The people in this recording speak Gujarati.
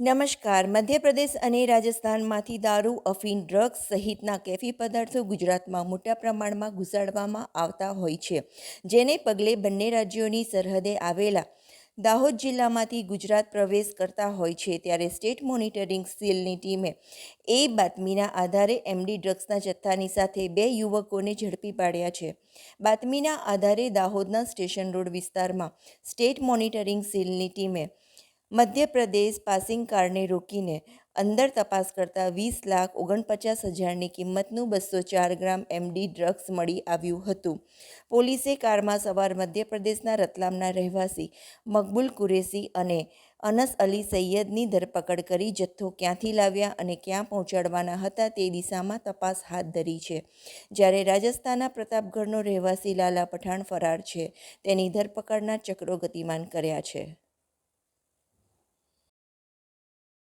નમસ્કાર. મધ્યપ્રદેશ અને રાજસ્થાનમાંથી દારૂ અફીન ડ્રગ્સ સહિતના કેફી પદાર્થો ગુજરાતમાં મોટા પ્રમાણમાં ઘુસાડવામાં આવતા હોય છે, જેને પગલે બંને રાજ્યોની સરહદે આવેલા દાહોદ જિલ્લામાંથી ગુજરાત પ્રવેશ કરતા હોય છે. ત્યારે સ્ટેટ મોનિટરિંગ સેલની ટીમે એ બાતમીના આધારે એમડી ડ્રગ્સના જથ્થાની સાથે બે યુવકોને ઝડપી પાડ્યા છે. બાતમીના આધારે દાહોદના સ્ટેશન રોડ વિસ્તારમાં સ્ટેટ મોનિટરિંગ સેલની ટીમે મધ્યપ્રદેશ પાસિંગ કારને રોકીને અંદર તપાસ કરતા વીસ લાખ ઓગણપચાસ હજારની કિંમતનું બસો ચાર ગ્રામ એમડી ડ્રગ્સ મળી આવ્યું હતું. પોલીસે કારમાં સવાર મધ્યપ્રદેશના રતલામના રહેવાસી મકબૂલ કુરેશી અને અનસ અલી સૈયદની ધરપકડ કરી જથ્થો ક્યાંથી લાવ્યા અને ક્યાં પહોંચાડવાના હતા તે દિશામાં તપાસ હાથ ધરી છે. જ્યારે રાજસ્થાનના પ્રતાપગઢનો રહેવાસી લાલા પઠાણ ફરાર છે, તેની ધરપકડના ચક્રો ગતિમાન કર્યા છે.